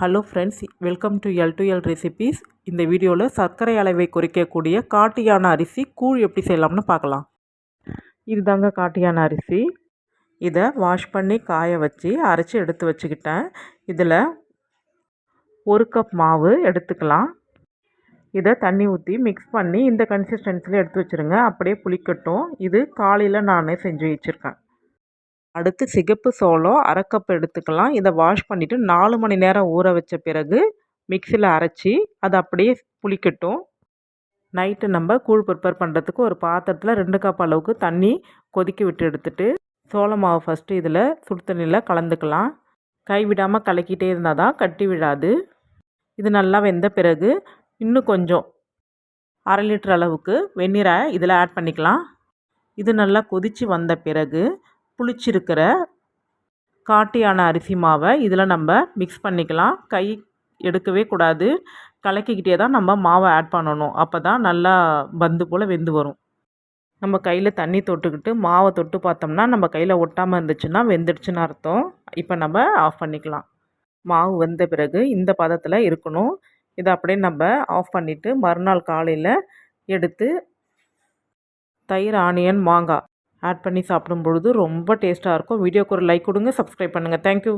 Hello friends welcome to L to L recipes இந்த வீடியோவில் சர்க்கரை அளவை குறைக்கக்கூடிய காட்டியான அரிசி கூழ் எப்படி செய்யலாம்னு பார்க்கலாம். இதுதாங்க காட்டியான அரிசி. இதை வாஷ் பண்ணி காய வச்சு அரைச்சி எடுத்து வச்சுக்கிட்டேன். இதில் ஒரு கப் மாவு எடுத்துக்கலாம். இதை தண்ணி ஊற்றி மிக்ஸ் பண்ணி இந்த கன்சிஸ்டன்சியில் எடுத்து வச்சுருங்க. அப்படியே புளிக்கட்டும். இது காலையில் நானே செஞ்சு வச்சுருக்கேன். அடுத்து சிகப்பு சோளம் அரைக்கப் எடுத்துக்கலாம். இதை வாஷ் பண்ணிவிட்டு நாலு மணி நேரம் ஊற வச்ச பிறகு மிக்சியில் அரைச்சி அதை அப்படியே புளிக்கட்டும். நைட்டு நம்ம கூழ் ப்ரிப்பேர் பண்ணுறதுக்கு ஒரு பாத்திரத்தில் ரெண்டு கப் அளவுக்கு தண்ணி கொதிக்க விட்டு எடுத்துட்டு சோள மாவு ஃபஸ்ட்டு இதில் சுடு தண்ணியில் கலந்துக்கலாம். கை விடாமல் கலக்கிட்டே இருந்தால் தான் கட்டி விழாது. இது நல்லா வெந்த பிறகு இன்னும் கொஞ்சம் அரை லிட்டர் அளவுக்கு வெந்நீரை இதில் ஆட் பண்ணிக்கலாம். இது நல்லா கொதித்து வந்த பிறகு புளிச்சிருக்கிற காட்டியான அரிசி மாவை இதில் நம்ம மிக்ஸ் பண்ணிக்கலாம். கை எடுக்கவே கூடாது. கலக்கிக்கிட்டே தான் நம்ம மாவை ஆட் பண்ணணும். அப்போ தான் நல்லா பந்து போல் வெந்து வரும். நம்ம கையில் தண்ணி தொட்டுக்கிட்டு மாவை தொட்டு பார்த்தோம்னா நம்ம கையில் ஒட்டாமல் இருந்துச்சுன்னா வெந்துடுச்சுன்னு அர்த்தம். இப்போ நம்ம ஆஃப் பண்ணிக்கலாம். மாவு வெந்த பிறகு இந்த பதத்தில் இருக்கணும். இதை அப்படியே நம்ம ஆஃப் பண்ணிவிட்டு மறுநாள் காலையில் எடுத்து தயிர் ஆனியன் மாங்காய் ஆட் பண்ணி சாப்பிடும் பொழுது ரொம்ப டேஸ்ட்டாக இருக்கும். வீடியோக்கு ஒரு லைக் கொடுங்க சப்ஸ்கிரைப் பண்ணுங்கள் தேங்க்யூ